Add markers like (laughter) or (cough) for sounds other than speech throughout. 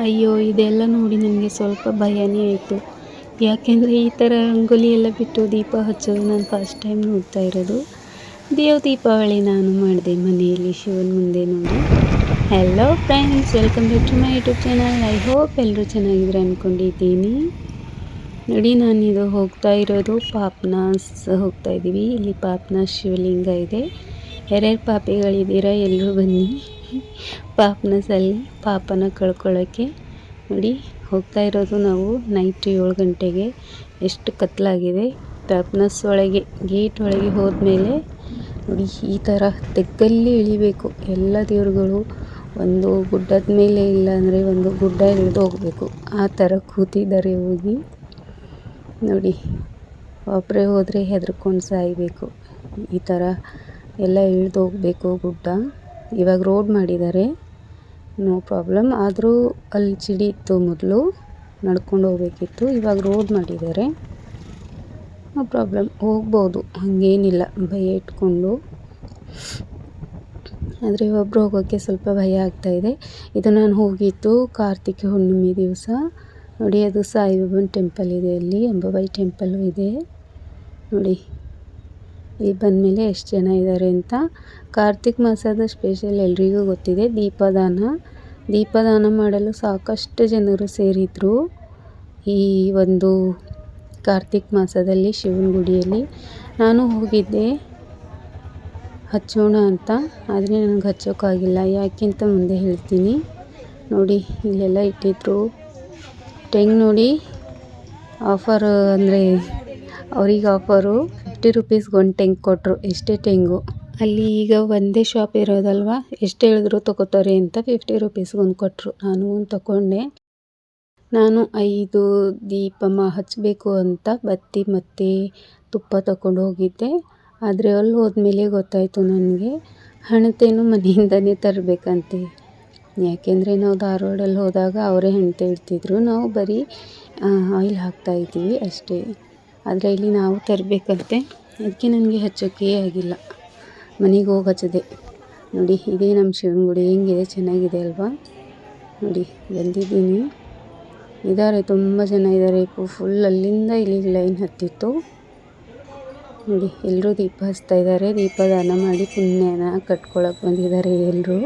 ಅಯ್ಯೋ, ಇದೆಲ್ಲ ನೋಡಿ ನನಗೆ ಸ್ವಲ್ಪ ಭಯನೇ ಆಯಿತು. ಯಾಕೆಂದರೆ ಈ ಥರ ರಂಗೋಲಿ ಎಲ್ಲ ಬಿಟ್ಟು ದೀಪ ಹಚ್ಚೋದು ನಾನು ಫಸ್ಟ್ ಟೈಮ್ ನೋಡ್ತಾ ಇರೋದು. ದೇವ ದೀಪಾವಳಿ ನಾನು ಮಾಡಿದೆ ಮನೆಯಲ್ಲಿ ಶಿವನ ಮುಂದೆ ನೋಡಿ. Hello friends welcome back to my YouTube channel I hope ಎಲ್ಲರೂ ಚೆನ್ನಾಗಿದ್ರೆ ಅಂದ್ಕೊಂಡಿದ್ದೀನಿ ನೋಡಿ, ನಾನಿದು ಹೋಗ್ತಾ ಇರೋದು ಪಾಪ್ನಾಸ್ ಹೋಗ್ತಾ ಇದ್ದೀವಿ. ಇಲ್ಲಿ ಪಾಪ್ನಾಸ್ ಶಿವಲಿಂಗ ಇದೆ. ಯಾರ್ಯಾರು ಪಾಪಿಗಳಿದ್ದೀರ? ಎಲ್ಲರೂ ಬನ್ನಿ. ಪಾಪ್ನಸಲ್ಲಿ ಪಾಪನ ಕಳ್ಕೊಳ್ಳೋಕ್ಕೆ ನೋಡಿ, ಹೋಗ್ತಾ ಇರೋದು ನಾವು ನೈಟ್ ಏಳು ಗಂಟೆಗೆ. ಎಷ್ಟು ಕತ್ತಲಾಗಿದೆ ಪಾಪ್ನಸ್ ಒಳಗೆ, ಗೇಟ್ ಒಳಗೆ ಹೋದ್ಮೇಲೆ ನೋಡಿ, ಈ ಥರ ತೆಗ್ಗಲ್ಲಿ ಇಳಿಬೇಕು. ಎಲ್ಲ ದೇವ್ರುಗಳು ಒಂದು ಗುಡ್ಡದ ಮೇಲೆ ಇಲ್ಲಾಂದರೆ ಒಂದು ಗುಡ್ಡ ಇಳಿದು ಹೋಗಬೇಕು. ಆ ಥರ ಕೂತಿದ್ದಾರೆ ಹೋಗಿ. ನೋಡಿ ಒಬ್ಬರೇ ಹೋದರೆ ಹೆದರ್ಕೊಂಡು ಸಾಯಬೇಕು. ಈ ಥರ ಎಲ್ಲ ಇಳ್ದು ಹೋಗಬೇಕು ಗುಡ್ಡ. ಇವಾಗ ರೋಡ್ ಮಾಡಿದ್ದಾರೆ. ನೋ ಪ್ರಾಬ್ಲಮ್ ಆದರೂ ಅಲ್ಲಿ ಚಿಡಿ ಇತ್ತು ಮೊದಲು. ನಡ್ಕೊಂಡು ಹೋಗ್ಬೇಕಿತ್ತು. ಇವಾಗ ರೋಡ್ ಮಾಡಿದ್ದಾರೆ. ನೋ ಪ್ರಾಬ್ಲಮ್ ಹೋಗ್ಬೋದು. ಹಾಗೇನಿಲ್ಲ. ಭಯ ಇಟ್ಕೊಂಡು. ಆದರೆ ಒಬ್ಬರು ಹೋಗೋಕ್ಕೆ ಸ್ವಲ್ಪ ಭಯ ಆಗ್ತಾಯಿದೆ ಇದು. ನಾನು ಹೋಗಿದ್ದು ಕಾರ್ತಿಕ ಹುಣ್ಣಿಮೆ ದಿವಸ. ನೋಡಿ, ಅದು ಸಾಯಿಬಾಬನ ಟೆಂಪಲ್ ಇದೆ ಅಲ್ಲಿ. ಅಂಬಾಬಾಯಿ ಟೆಂಪಲ್ಲು ಇದೆ. ನೋಡಿ. ಇಲ್ಲಿ ಬಂದಮೇಲೆ ಎಷ್ಟು ಜನ ಇದ್ದಾರೆ ಅಂತ ಕಾರ್ತಿಕ್ ಮಾಸದ ಸ್ಪೆಷಲ್ ಎಲ್ಲರಿಗೂ ಗೊತ್ತಿದೆ. ದೀಪದಾನ. ದೀಪದಾನ ಮಾಡಲು ಸಾಕಷ್ಟು ಜನರು ಸೇರಿದರು. ಈ ಒಂದು ಕಾರ್ತಿಕ್ ಮಾಸದಲ್ಲಿ ಶಿವನ ಗುಡಿಯಲ್ಲಿ. ನಾನು ಹೋಗಿದ್ದೆ ಹಚ್ಚೋಣ ಅಂತ, ಆದರೆ ನನಗೆ ಹಚ್ಚೋಕ್ಕಾಗಿಲ್ಲ ಯಾಕೆಂತ ಮುಂದೆ ಹೇಳ್ತೀನಿ. ನೋಡಿ, ಇಲ್ಲೆಲ್ಲ ಇಟ್ಟಿದ್ರು. ಟೆಂಗ್ ನೋಡಿ ಆಫರ್ ಅಂದರೆ ಅವ್ರಿಗೆ ಆಫರು ಫಿಫ್ಟಿ ರುಪೀಸ್ಗೆ ಒಂದು ಟೆಂಗ್ ಕೊಟ್ಟರು ಎಷ್ಟೇ ತೆಂಗು. ಅಲ್ಲಿ ಈಗ ಒಂದೇ ಶಾಪ್ ಇರೋದಲ್ವ? ಎಷ್ಟು ಹೇಳಿದ್ರು ತೊಗೋತಾರೆ ಅಂತ ಫಿಫ್ಟಿ ರುಪೀಸ್ಗೆ ಒಂದು ಕೊಟ್ಟರು ನಾನು ಒಂದು ತಗೊಂಡೆ ನಾನು ಐದು ದೀಪ ಹಚ್ಚಬೇಕು ಅಂತ ಬತ್ತಿ ಮತ್ತು ತುಪ್ಪ ತಗೊಂಡು ಹೋಗಿದ್ದೆ. ಆದರೆ ಅಲ್ಲಿ ಹೋದ್ಮೇಲೆ ಗೊತ್ತಾಯಿತು ನನಗೆ, ಹಣತೇನು ಮನೆಯಿಂದನೇ ತರಬೇಕಂತೆ. ಯಾಕೆಂದರೆ ನಾವು ಧಾರವಾಡಲ್ಲಿ ಹೋದಾಗ ಅವರೇ ಹಣತೆ ಇಡ್ತಿದ್ರು. ನಾವು ಬರೀ ಆಯಿಲ್ ಹಾಕ್ತಾಯಿದ್ದೀವಿ ಅಷ್ಟೇ. ಆದರೆ ಇಲ್ಲಿ ನಾವು ತರಬೇಕಂತೆ. ಅದಕ್ಕೆ ನನಗೆ ಹಚ್ಚೋಕ್ಕೇ ಆಗಿಲ್ಲ. ಮನೆಗೆ ಹೋಗಿ ನೋಡಿ, ಇದೇ ನಮ್ಮ ಶಿವನ ಗುಡಿ. ಹೆಂಗಿದೆ? ಚೆನ್ನಾಗಿದೆ ಅಲ್ವಾ? ನೋಡಿ, ಬಂದಿದ್ದೀನಿ. ಇದ್ದಾರೆ ತುಂಬ ಜನ ಇದ್ದಾರೆ ಫುಲ್ ಅಲ್ಲಿಂದ ಇಲ್ಲಿಗೆ ಲೈನ್ ಹತ್ತಿತ್ತು. ನೋಡಿ ಎಲ್ಲರೂ ದೀಪ ಹಚ್ತಾ ಇದ್ದಾರೆ ದೀಪದಾನ ಮಾಡಿ ಪುಣ್ಯನ ಕಟ್ಕೊಳಕ್ಕೆ ಬಂದಿದ್ದಾರೆ ಎಲ್ಲರೂ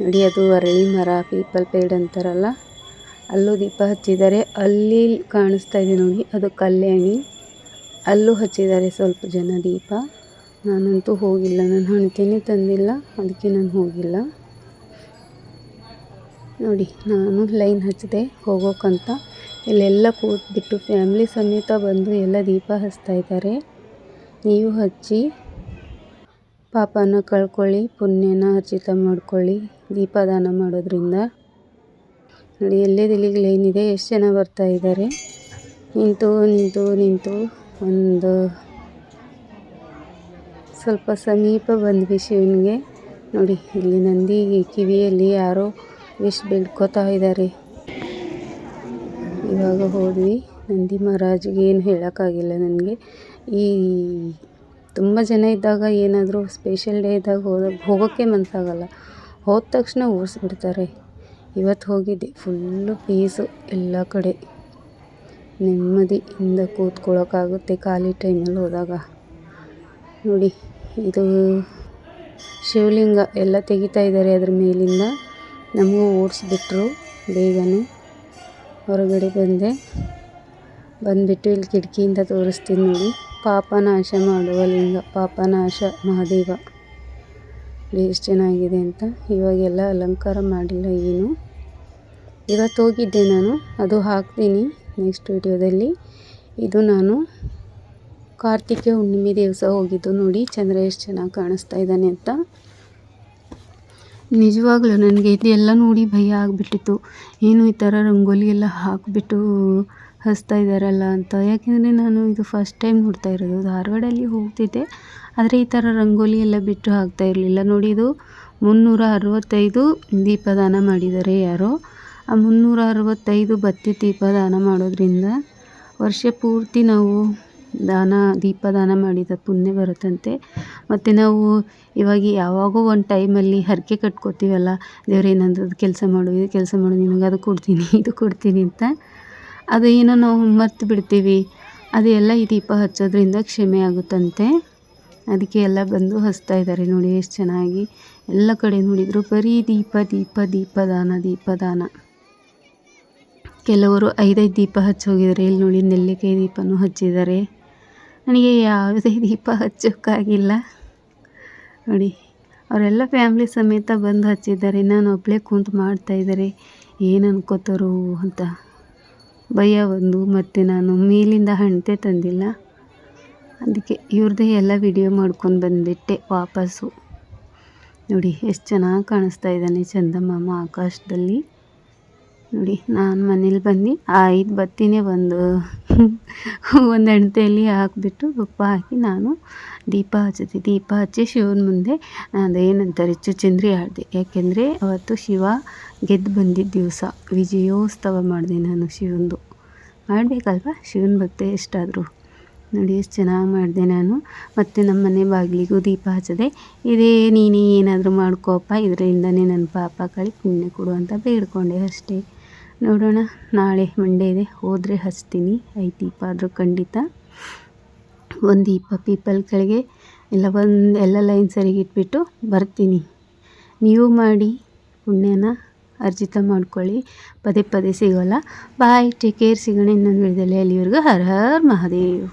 ನೋಡಿ, ಅದು ಅರಳಿ ಮರ, ಪೀಪಲ್ ಪೇಡ್ ಅಂತಾರಲ್ಲ. ಅಲ್ಲೂ ದೀಪ ಹಚ್ಚಿದ್ದಾರೆ. ಅಲ್ಲಿ ಕಾಣಿಸ್ತಾ ಇದೆ ನೋಡಿ, ಅದು ಕಲ್ಯಾಣಿ. ಅಲ್ಲೂ ಹಚ್ಚಿದ್ದಾರೆ ಸ್ವಲ್ಪ ಜನ ದೀಪ. ನಾನಂತೂ ಹೋಗಿಲ್ಲ, ನಾನು ಹಣ್ತಿನೇ ತಂದಿಲ್ಲ, ಅದಕ್ಕೆ ನಾನು ಹೋಗಿಲ್ಲ. ನೋಡಿ, ನಾನು ಲೈನ್ ಹಚ್ಚಿದೆ ಹೋಗೋಕ್ಕಂತ ಇಲ್ಲೆಲ್ಲ ಕೂತ್ಬಿಟ್ಟು ಫ್ಯಾಮ್ಲಿ ಸಮೇತ ಬಂದು ಎಲ್ಲ ದೀಪ ಹಚ್ತಾ ಇದ್ದಾರೆ. ನೀವು ಹಚ್ಚಿ, ಪಾಪನ ಕಳ್ಕೊಳ್ಳಿ, ಪುಣ್ಯನ ಅರ್ಜಿತ ಮಾಡ್ಕೊಳ್ಳಿ, ದೀಪದಾನ ಮಾಡೋದ್ರಿಂದ. ನೋಡಿ ಎಲ್ಲೆದಿಲ್ಲಿಗೆ ಲೈನ್ ಇದೆ ಎಷ್ಟು ಜನ ಬರ್ತಾ ಇದ್ದಾರೆ? ನಿಂತು ನಿಂತು ನಿಂತು. ಒಂದು ಸ್ವಲ್ಪ ಸಮೀಪ ಬಂದ್ವಿ ಶಿವನಿಗೆ. ನೋಡಿ, ಇಲ್ಲಿ ನಂದಿ ಕಿವಿಯಲ್ಲಿ ಯಾರೋ ವಿಶ್ ಬೆಳ್ಕೋತಾ ಇದ್ದಾರೆ. ಇವಾಗ ಹೋದ್ವಿ. ನಂದಿ ಮಹಾರಾಜ್ಗೆ ಏನು ಹೇಳೋಕ್ಕಾಗಿಲ್ಲ ನನಗೆ. ಈ ತುಂಬ ಜನ ಇದ್ದಾಗ ಏನಾದರೂ ಸ್ಪೆಷಲ್ ಡೇ ಇದ್ದಾಗ ಹೋದಾಗ ಹೋಗೋಕ್ಕೆ ಮನಸ್ಸಾಗಲ್ಲ ಹೋದ ತಕ್ಷಣ ಓಡಿಸ್ಬಿಡ್ತಾರೆ. ಇವತ್ತು ಹೋಗಿದ್ದೆ. ಫುಲ್ಲು ಪೀಸು ಎಲ್ಲ ಕಡೆ. ನೆಮ್ಮದಿಯಿಂದ ಕೂತ್ಕೊಳ್ಳೋಕ್ಕಾಗುತ್ತೆ ಖಾಲಿ ಟೈಮಲ್ಲಿ ಹೋದಾಗ. ನೋಡಿ, ಇದು ಶಿವಲಿಂಗ ಎಲ್ಲ ತೆಗಿತಾ ಇದ್ದಾರೆ ಅದ್ರ ಮೇಲಿಂದ. ನಮಗೂ ಓಡಿಸ್ಬಿಟ್ರು ಬೇಗನೆ. ಹೊರಗಡೆ ಬಂದೆ. ಬಂದುಬಿಟ್ಟು ಇಲ್ಲಿ ಕಿಟಕಿಯಿಂದ ತೋರಿಸ್ತೀನಿ ನೋಡಿ. ಪಾಪನಾಶ ಮಾಡುವ ಲಿಂಗ, ಪಾಪನಾಶ ಮಹಾದೇವ. ಎಷ್ಟು ಚೆನ್ನಾಗಿದೆ ಅಂತ. ಇವಾಗೆಲ್ಲ ಅಲಂಕಾರ ಮಾಡಿಲ್ಲ ಏನು. ಇವತ್ತು ಹೋಗಿದ್ದೆ ನಾನು. ಅದು ಹಾಕ್ತೀನಿ ನೆಕ್ಸ್ಟ್ ವಿಡಿಯೋದಲ್ಲಿ. ಇದು ನಾನು ಕಾರ್ತಿಕೆ ಹುಣ್ಣಿಮೆ ದಿವಸ ಹೋಗಿದ್ದು ನೋಡಿ, ಚಂದ್ರ ಎಷ್ಟು ಚೆನ್ನಾಗಿ ಕಾಣಿಸ್ತಾ ಇದ್ದಾನೆ ಅಂತ. ನಿಜವಾಗ್ಲೂ ನನಗೆ ಇದೆಲ್ಲ ನೋಡಿ ಭಯ ಆಗಿಬಿಟ್ಟಿತ್ತು. ಏನು ಈ ಥರ ರಂಗೋಲಿ ಎಲ್ಲ ಹಾಕಿಬಿಟ್ಟು ಹಚ್ತಾ ಇದ್ದಾರಲ್ಲ ಅಂತ. ಯಾಕೆಂದರೆ ನಾನು ಇದು ಫಸ್ಟ್ ಟೈಮ್ ನೋಡ್ತಾ ಇರೋದು. ಧಾರವಾಡಲ್ಲಿ ಹೋಗ್ತಿದ್ದೆ. ಆದರೆ ಈ ಥರ ರಂಗೋಲಿ ಎಲ್ಲ ಬಿಟ್ಟು ಹಾಕ್ತಾ ಇರಲಿಲ್ಲ. ನೋಡಿ, ಇದು ಮುನ್ನೂರ ಅರವತ್ತೈದು ದೀಪದಾನ ಮಾಡಿದ್ದಾರೆ ಯಾರೋ. ಮುನ್ನೂರ ಅರವತ್ತೈದು ಬತ್ತಿ ದೀಪದಾನ ಮಾಡೋದರಿಂದ ವರ್ಷ ಪೂರ್ತಿ ನಾವು ದಾನ ದೀಪ ದಾನ ಮಾಡಿದ ಪುಣ್ಯ ಬರುತ್ತಂತೆ. ಮತ್ತು ನಾವು ಇವಾಗ ಯಾವಾಗೋ ಒಂದು ಟೈಮಲ್ಲಿ ಹರಕೆ ಕಟ್ಕೋತೀವಲ್ಲ, ದೇವ್ರೇ, ನಂದು ಕೆಲಸ ಮಾಡು, ಇದು ಕೆಲಸ ಮಾಡು, ನಿನಗೆ ಅದು ಕೊಡ್ತೀನಿ, (laughs) ಇದು ಕೊಡ್ತೀನಿ ಅಂತ. ಅದು ಏನೋ ನಾವು ಮರ್ತು ಬಿಡ್ತೀವಿ. ಅದು ಎಲ್ಲ ಈ ದೀಪ ಹಚ್ಚೋದ್ರಿಂದ ಕ್ಷಮೆ ಆಗುತ್ತಂತೆ. ಅದಕ್ಕೆ ಎಲ್ಲ ಬಂದು ಹಚ್ತಾ ಇದ್ದಾರೆ ನೋಡಿ, ಎಷ್ಟು ಚೆನ್ನಾಗಿ. ಎಲ್ಲ ಕಡೆ ನೋಡಿದರು ಬರೀ ದೀಪ ದೀಪ, ದೀಪದಾನ ದೀಪದಾನ. ಕೆಲವರು ಐದೈದು ದೀಪ ಹಚ್ಚೋಗಿದ್ದಾರೆ ಇಲ್ಲಿ ನೋಡಿ ನೆಲ್ಲಿಕಾಯಿ ದೀಪನೂ ಹಚ್ಚಿದ್ದಾರೆ. ನನಗೆ ಯಾವುದೇ ದೀಪ ಹಚ್ಚೋಕ್ಕಾಗಿಲ್ಲ. ನೋಡಿ, ಅವರೆಲ್ಲ ಫ್ಯಾಮ್ಲಿ ಸಮೇತ ಬಂದು ಹಚ್ಚಿದ್ದಾರೆ. ನಾನು ಒಬ್ಬಳೇ ಕುಂತು ಮಾಡ್ತಾಯಿದ್ದಾರೆ ಏನು ಅನ್ಕೋತಾರೋ ಅಂತ. ಭಯ ಒಂದು, ಮತ್ತು ನಾನು ಮೇಲಿಂದ ಹಣತೆ ತಂದಿಲ್ಲ. ಅದಕ್ಕೆ ಇವ್ರದ್ದೇ ಎಲ್ಲ ವಿಡಿಯೋ ಮಾಡ್ಕೊಂಡು ಬಂದುಬಿಟ್ಟೆ ವಾಪಸ್ಸು. ನೋಡಿ, ಎಷ್ಟು ಚೆನ್ನಾಗಿ ಕಾಣಿಸ್ತಾ ಇದ್ದಾನೆ ಚಂದಮಾಮ ಆಕಾಶದಲ್ಲಿ. ನೋಡಿ, ನಾನು ಮನೇಲಿ ಬಂದು ಐದು ಬತ್ತಿನೇ ಒಂದು (laughs) ಒಂದು ಹೆಣ್ತೆಯಲ್ಲಿ ಹಾಕಿಬಿಟ್ಟು ತುಪ್ಪ ಹಾಕಿ ನಾನು ದೀಪ ಹಚ್ಚಿದೆ ದೀಪ ಹಚ್ಚಿ ಶಿವನ ಮುಂದೆ ನಾನು ಏನಂತಾರೆ ಚುಚಂದ್ರಿ ಆಡಿದೆ ಯಾಕೆಂದರೆ ಅವತ್ತು ಶಿವ ಗೆದ್ದು ಬಂದಿದ್ದ ದಿವಸ. ವಿಜಯೋತ್ಸವ ಮಾಡಿದೆ ನಾನು ಶಿವಂದು ಮಾಡಬೇಕಲ್ವ? ಶಿವನ ಭಕ್ತಿ ಎಷ್ಟಾದರೂ. ನೋಡಿ, ಎಷ್ಟು ಚೆನ್ನಾಗಿ ಮಾಡಿದೆ ನಾನು. ಮತ್ತು ನಮ್ಮ ಮನೆ ಬಾಗಿಲಿಗೂ ದೀಪ ಹಚ್ಚದೆ. ಇದೇ ನೀನೇ ಏನಾದರೂ ಮಾಡ್ಕೋಪ್ಪ. ಇದರಿಂದನೇ ನನ್ನ ಪಾಪ ಕಳಿ ಪುಣ್ಯ ಕೊಡು ಅಂತ ಬೇಡ್ಕೊಂಡೆ ಅಷ್ಟೇ. ನೋಡೋಣ. ನಾಳೆ ಮಂಡೇ ಇದೆ. ಹೋದರೆ ಹಚ್ತೀನಿ. ಐದು ದೀಪ ಆದರೂ ಖಂಡಿತ. ಒಂದು ದೀಪ ಪೀಪಲ್ಗಳಿಗೆ ಎಲ್ಲ ಒಂದು, ಎಲ್ಲ ಲೈನ್ ಸರಿಗೆ ಇಟ್ಬಿಟ್ಟು ಬರ್ತೀನಿ. ನೀವು ಮಾಡಿ. ಪುಣ್ಯನ ಅರ್ಜಿತ ಮಾಡ್ಕೊಳ್ಳಿ. ಪದೇ ಪದೇ ಸಿಗೋಲ್ಲ. ಬಾಯ್ ಟೇಕ್ ಕೇರ್ ಸಿಗೋಣ ಇನ್ನೊಂದು ವಿಡಿಯೋದಲ್ಲಿ. ಅಲ್ಲಿವರೆಗೂ ಹರ್ ಹರ್ ಮಹಾದೇವ್.